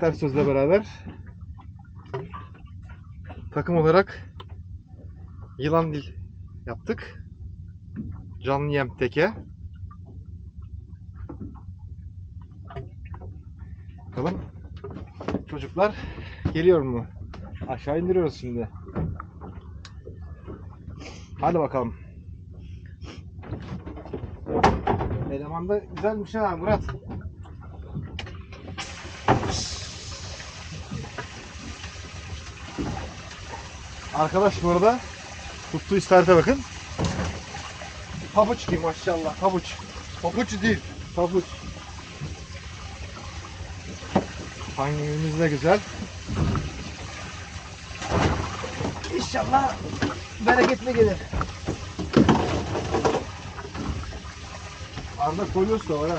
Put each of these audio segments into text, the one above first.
Murat Ersöz'le beraber takım olarak yılan dil yaptık. Canlı yem teke. Bakalım çocuklar geliyor mu? Aşağı indiriyoruz şimdi. Hadi bakalım. Eleman da güzelmiş ha Murat. Arkadaş bu arada tuttuğu istarete bakın. Pabuç gibi maşallah pabuç. Papuç değil. Pabuç. Hangimiz de güzel. İnşallah bereketli gelir. Arda koyuyorsun da var ha.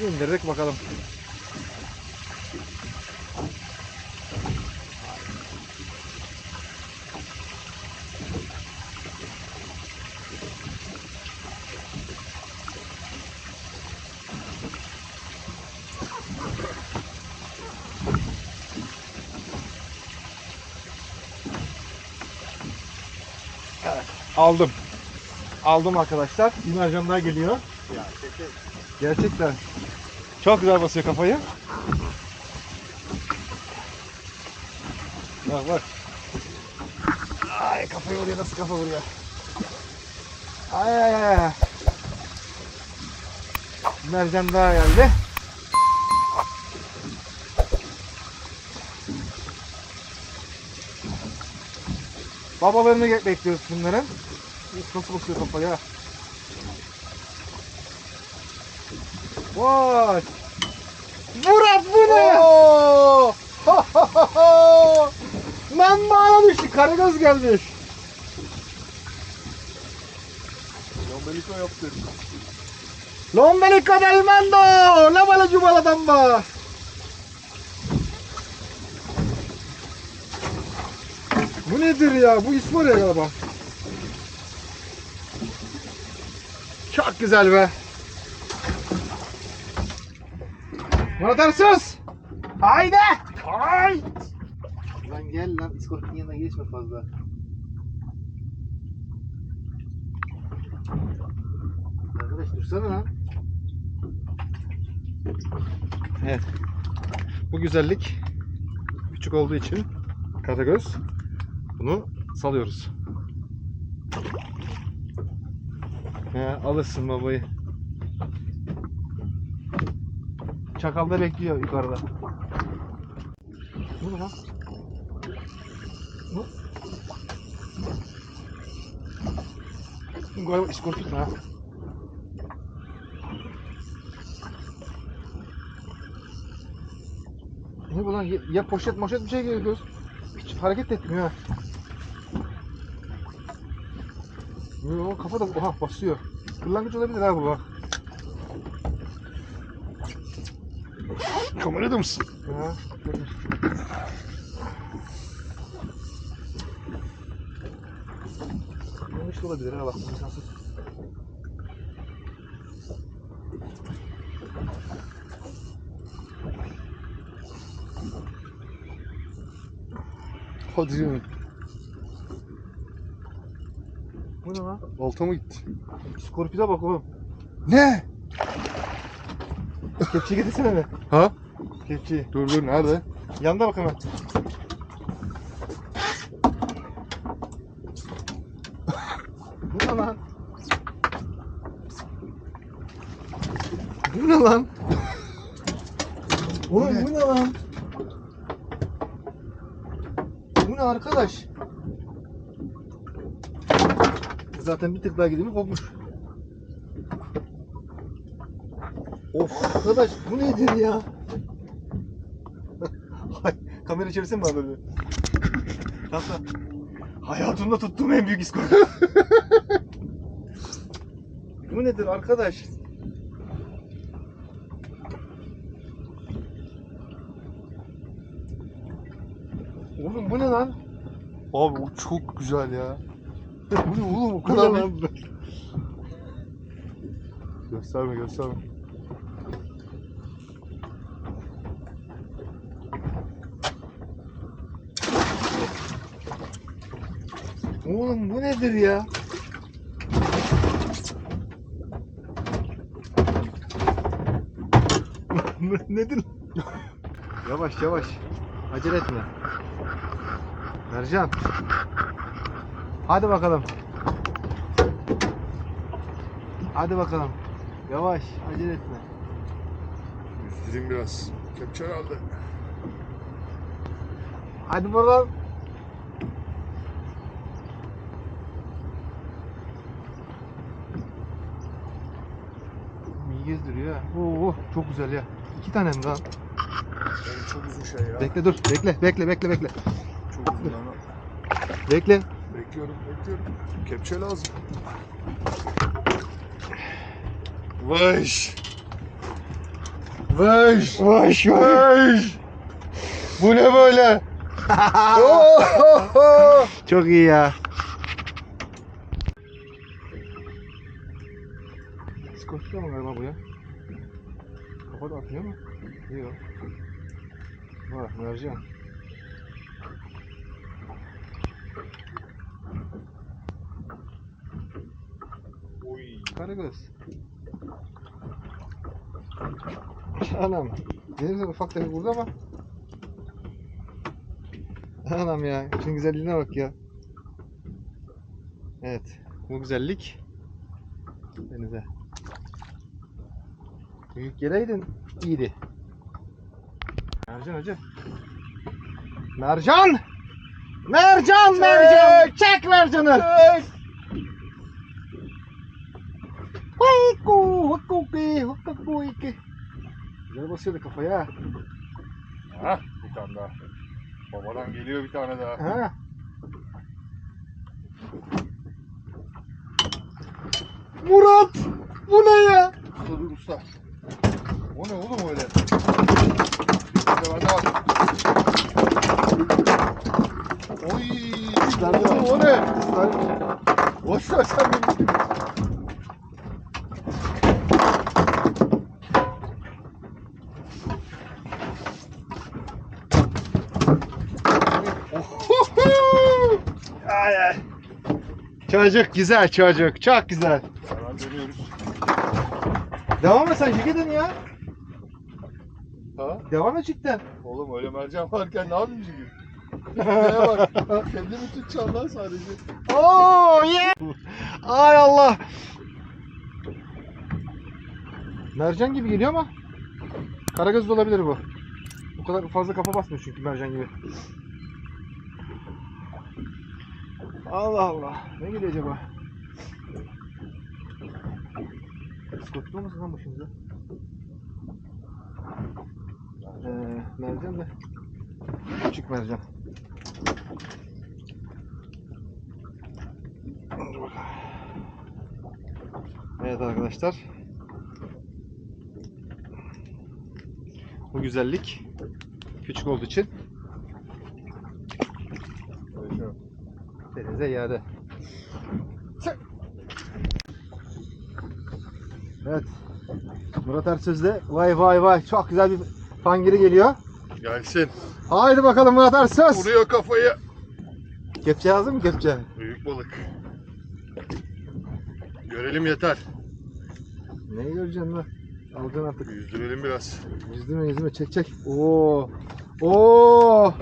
İndirdik bakalım. Aldım. Aldım arkadaşlar. Mercan daha geliyor. Ya. Gerçekten. Çok güzel basıyor kafayı. Bak bak. Ay kafayı vuruyor nasıl kafa vuruyor. Ay ay ay. Mercan daha geldi. Babalarını bekliyoruz bunların. Nasıl basıyor kafaya? Vay! Murat bu ne? Lan bana düştü. Karagöz gelmiş. Domeliko yaptı. Lombelico del mando! La bala cumala damba! Bu nedir ya? Bu İsmail galiba. Çok güzel be. Murat Arsız! Haydi! Haydi! Lan gel lan İskorpit'in yanına geçme fazla. Arkadaş dursana lan. Evet. Bu güzellik küçük olduğu için Karagöz bunu salıyoruz. He, alırsın babayı. Çakal da bekliyor yukarıda. Bu ne lan? Bu? Galiba iskorpit ha? Ne bu lan? Ya poşet moşet bir şey geliyor. Hiç hareket etmiyor ha. Yo, kafa da oha basıyor. Kırlangıç olabilir ha bu bak. Kamerada mısın? Ha. Yanlış da olabilir ha bak. imkansız. Hadi canım. Bu ne lan? Balta mı gitti? Skorpide bak oğlum. Ne? Kepçeyi getirsene be. Ha? Kepçeyi. Dur dur nerede? Yanda bak hemen. Bu ne lan? Bu ne lan? Oğlum Bu ne? lan? Bu ne arkadaş? Zaten bir tık daha gidimi kopmuş. Of arkadaş bu nedir ya? Kamera çevirsene bana böyle. Kanka. Hayatımda tuttuğum en büyük iskor. bu nedir arkadaş? Oğlum bu ne lan? Abi o çok güzel ya. Bu ne oğlum o kadar lan? Gösterme gösterme. Oğlum bu nedir ya? Nedir? yavaş yavaş. Acele etme. Mercan. Hadi bakalım. Hadi bakalım. Yavaş, acele etme. Yüzdüreyim biraz. Kepçe aldı. Hadi buradan. Gezdiriyor ha. Oo, çok güzel ya. İki tane mi lan? Yani çok uzun şey ya. Bekle dur. Bekle, bekle, bekle, bekle. Çok uzun ama. Bekle. Bekliyorum bekliyorum. Kepçe lazım. Vış. Vış. Vay Vış. Bu ne böyle? Çok iyi ya. Skoçya mı galiba bu ya? Kafa da atmıyor mu? Yok. Var, mercan. Oy. Karagöz. Anam. Denizde ufak tefek burada ama. Anam ya. Şunun güzelliğine bak ya. Evet. Bu güzellik. Denize. Büyük geleydin iyiydi. Mercan hacı. Mercan! Mercan! Mercan! Çek mercanı! Hıyku, hukuki, hukuki. Güzel basıyordu kafaya. Ha, bir tane daha. Babadan geliyor bir tane daha. Ha. Murat! Bu ne ya? Dur usta. O ne oğlum öyle? Oy! Oğlum o ne? Boş ver sen beni. ay ay. Çocuk güzel çocuk. Çok güzel. Hemen dönüyoruz. Devam et sen Jigedin ya. Devam et cidden. Oğlum öyle mercan varken ne yapayım şimdi? Neye bak. Kendimi tutacağım lan sadece. Oo yeah. Ay Allah. Mercan gibi geliyor ama Karagöz de olabilir bu. Bu kadar fazla kafa basmıyor çünkü mercan gibi. Allah Allah. Ne geliyor acaba? Skotlu musun lan başımıza? Ee, mercan da küçük mercan. Evet arkadaşlar. Bu güzellik küçük olduğu için denize iade. Evet. Murat Ersöz'de vay vay vay çok güzel bir fangiri geliyor. Gelsin. Haydi bakalım Murat Ersöz. Vuruyor kafayı. Kepçe lazım mı kepçe? Büyük balık. Görelim yeter. Neyi göreceksin lan? Alacaksın artık. Yüzdürelim biraz. Yüzüme yüzüme çek çek. Oo. Oo.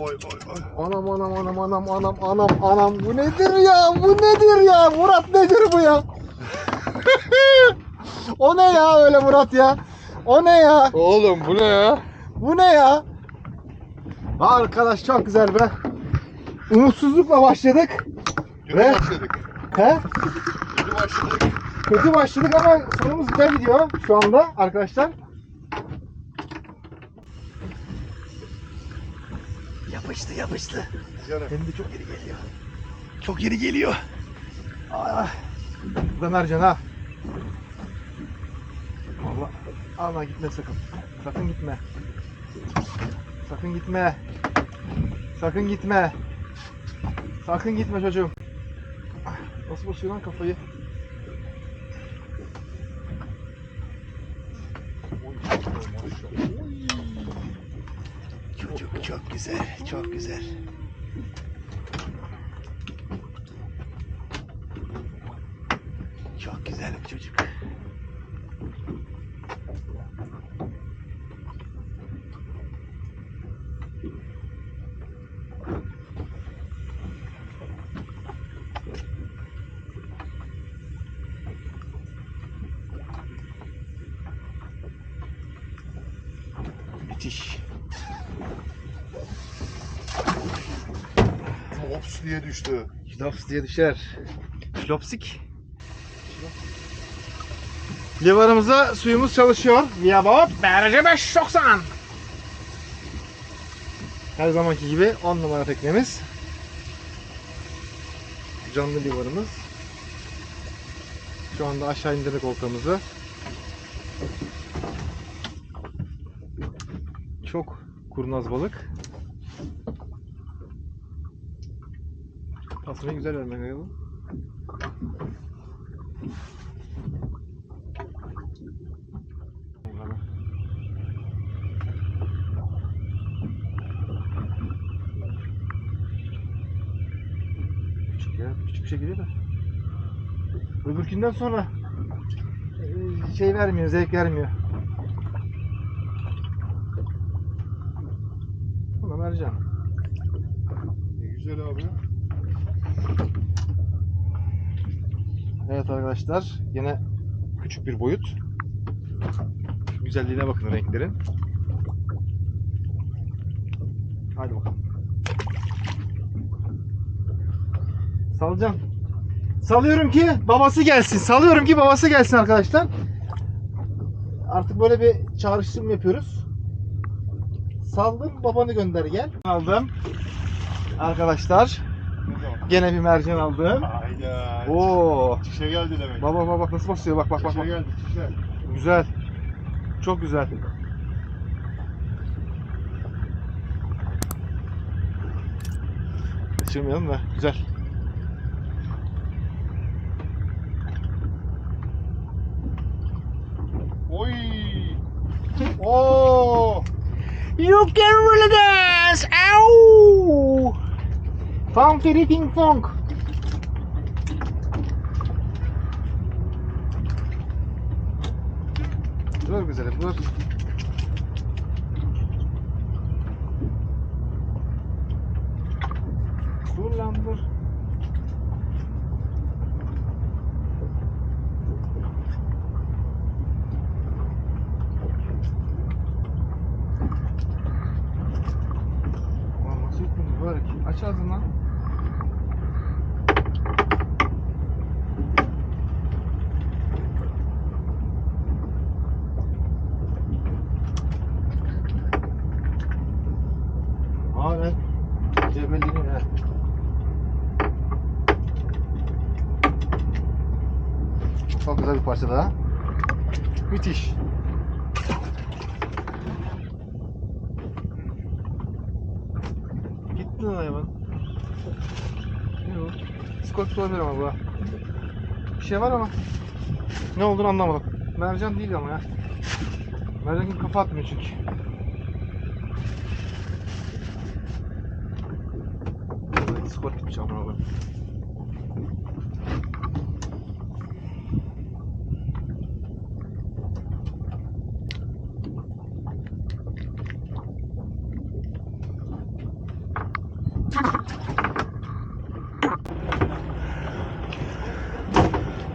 Oy oy oy. Anam anam anam anam anam anam anam bu nedir ya bu nedir ya Murat nedir bu ya O ne ya öyle Murat ya O ne ya Oğlum bu ne ya? bu ne ya Arkadaş çok güzel be Umutsuzlukla başladık Kötü Ne? başladık. He? Kötü başladık. Kötü başladık ama sonumuz güzel gidiyor şu anda arkadaşlar Yapıştı yapıştı Canım. Hem de çok geri geliyor. Çok geri geliyor. Ah. Bu da mercan ha. Allah. Allah gitme sakın. Sakın gitme. Sakın gitme. Sakın gitme. Sakın gitme çocuğum. Nasıl basıyor lan kafayı? Oy. Çocuk çok güzel, çok güzel. Çok güzel bir çocuk. Ops diye düştü. Diye düşer. Şlopsik. Levarımıza suyumuz çalışıyor. Via Bob BRC 590. Her zamanki gibi 10 numara teknemiz. Canlı livarımız. Şu anda aşağı indirdik oltamızı. Çok kurnaz balık. Tasmayı güzel vermek lazım. Küçük ya, şey. Öbürkünden sonra e, şey vermiyor, zevk vermiyor. Buna mercan. Ne güzel abi. Evet arkadaşlar yine küçük bir boyut. Güzelliğine bakın renklerin. Hadi bakalım. Salacağım. Salıyorum ki babası gelsin. Salıyorum ki babası gelsin arkadaşlar. Artık böyle bir çağrışım yapıyoruz. Saldım babanı gönder gel. Aldım. Arkadaşlar? Gene bir mercan aldım. Hayda. Oo. Çişe geldi demek. Baba bak bak nasıl basıyor bak bak bak. Çişe bak. geldi çişe. Güzel. Çok güzel. Kaçırmayalım da güzel. Oy. Oo. You can really dance! Ow! Funky ping funk. Dur güzelim dur. Dur lan dur. Halen cebelliğini he. Çok güzel bir parça daha. Müthiş. Gitti lan hayvan. Bu? Skorpion olabilir ama bu. Bir şey var ama ne olduğunu anlamadım. Mercan değil ama ya. Mercan gibi kafa atmıyor çünkü. Skorpionmuş ama abi.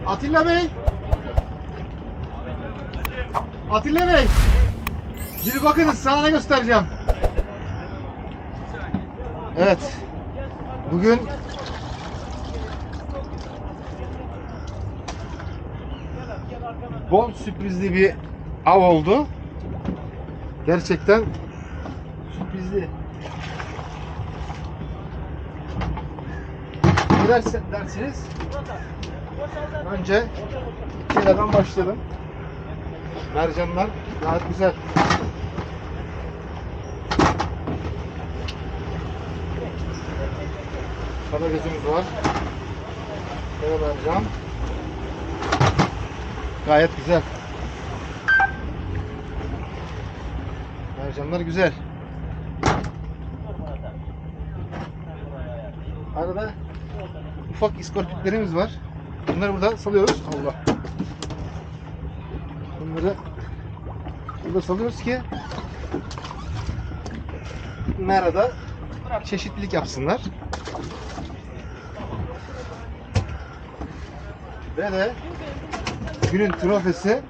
Atilla Bey. Atilla Bey. Bir bakınız sana ne göstereceğim. Evet. Bugün bol sürprizli bir av oldu. Gerçekten sürprizli. Ne derse- dersiniz? Önce şeylerden başlayalım. Mercanlar gayet güzel. Kara gözümüz var. Kara mercan. Gayet güzel. Mercanlar güzel. Arada ufak iskorpitlerimiz var. Bunları burada salıyoruz. Allah. Bunları burada salıyoruz ki merada çeşitlilik yapsınlar. Ve de günün trofesi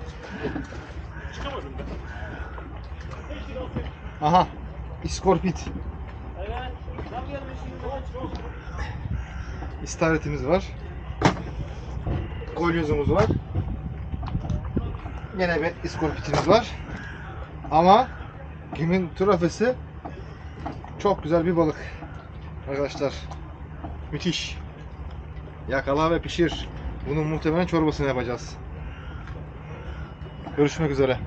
Aha iskorpit İstavritimiz var. Kolyozumuz var. Yine bir iskorpitimiz var. Ama günün trofesi çok güzel bir balık. Arkadaşlar. Müthiş. Yakala ve pişir. Bunun muhtemelen çorbasını yapacağız. Görüşmek üzere.